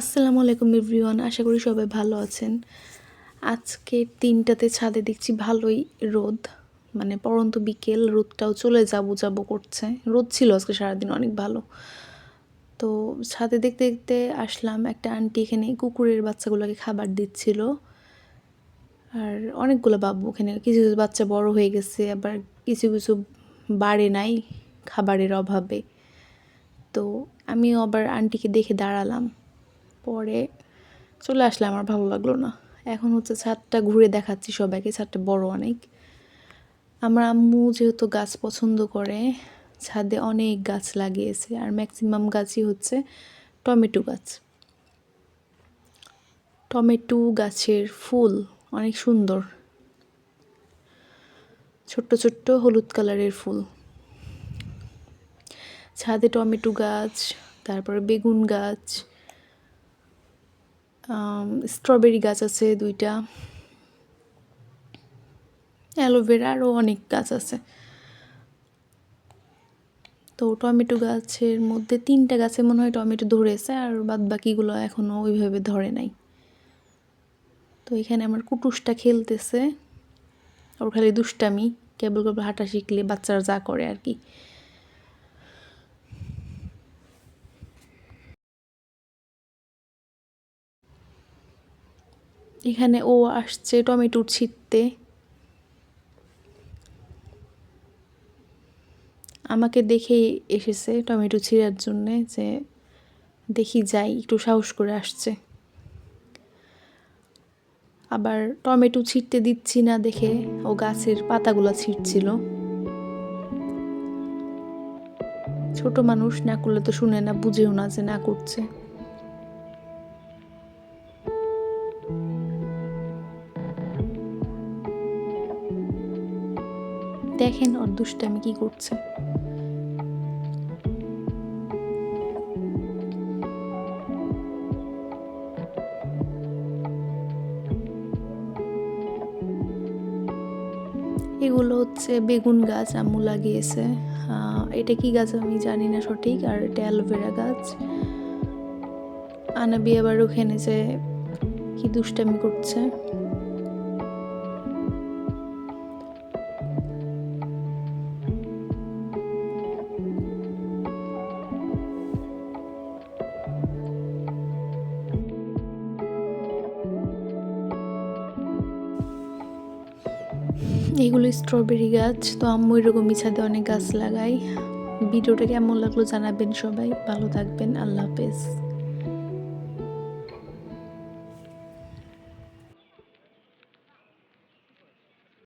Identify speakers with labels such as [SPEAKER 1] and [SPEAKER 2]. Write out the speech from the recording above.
[SPEAKER 1] আসসালামু আলাইকুম এভরিওয়ান, আশা করি সবাই ভালো আছেন। আজকে তিনটাতে ছাদে দেখছি ভালোই রোদ মানে পরন্ত বিকেল, রোদটাও চলে যাব যাব করছে। রোদ ছিল আজকে সারাদিন অনেক ভালো। তো ছাদে দেখতে দেখতে আসলাম, একটা আন্টি এখানে কুকুরের বাচ্চাগুলোকে খাবার দিচ্ছিল। আর অনেকগুলো বাবু ওখানে, কিছু কিছু বাচ্চা বড় হয়ে গেছে, আবার কিছু কিছু বাড়ে নাই খাবারের অভাবে। তো আমিও আবার আন্টিকে দেখে দাঁড়ালাম। পরে চলে আসলে আমার ভালো লাগল না। এখন হচ্ছে ছাদটা ঘুরে দেখাচ্ছি সবাইকে, ছাদটা বড় অনেক। আমার আম্মু যেহেতু গাছ পছন্দ করে, ছাদে অনেক গাছ লাগিয়েছে আর ম্যাক্সিমাম গাছই হচ্ছে টমেটো গাছ। টমেটো গাছের ফুল অনেক সুন্দর। ছোট্ট ছোট্ট হলুদ কালারের ফুল। ছাদে টমেটো গাছ, তারপরে বেগুন গাছ স্ট্রবেরি গাছ আছে দুইটা। অ্যালোভেরা আরও অনেক গাছ আছে। তো টমেটো গাছের মধ্যে তিনটা গাছে মনে হয় টমেটো ধরেছে আর বাদ বাকিগুলো এখনও ওইভাবে ধরে নাই। তো এখানে আমার কুটুসটা খেলতেছে। ওর খালি দুষ্টামি, কেবল কেবল হাঁটা শিখলে বাচ্চারা যা করে আর কি। এখানে ও আসছে টমেটো ছিটতে আমাকে দেখেই এসেছে টমেটো ছিঁড়ার জন্যে যে দেখি যাই, একটু সাহস করে আসছে। আবার টমেটো ছিঁড়তে দিচ্ছি না দেখে ও গাছের পাতাগুলো ছিঁড়ছিল। ছোট মানুষ না করলে তো শুনে না, বুঝেও না যে না করছে। দেখেন ওর দুষ্টামি কি করছে। এগুলো হচ্ছে বেগুন গাছ, আম্মু লাগিয়েছে। এটা কি গাছ আমি জানি না সঠিক, আর এটা অ্যালোভেরা গাছ। আনাবি আবার ওখানে যে কি দুষ্টামি করছে। এগুলো স্ট্রবেরি গাছ, তো আম্মু এরকমই ছাদে অনেক গাছ লাগাই ভিডিওটা কেমন লাগল জানাবেন সবাই, ভালো থাকবেন, আল্লাহ হাফেজ।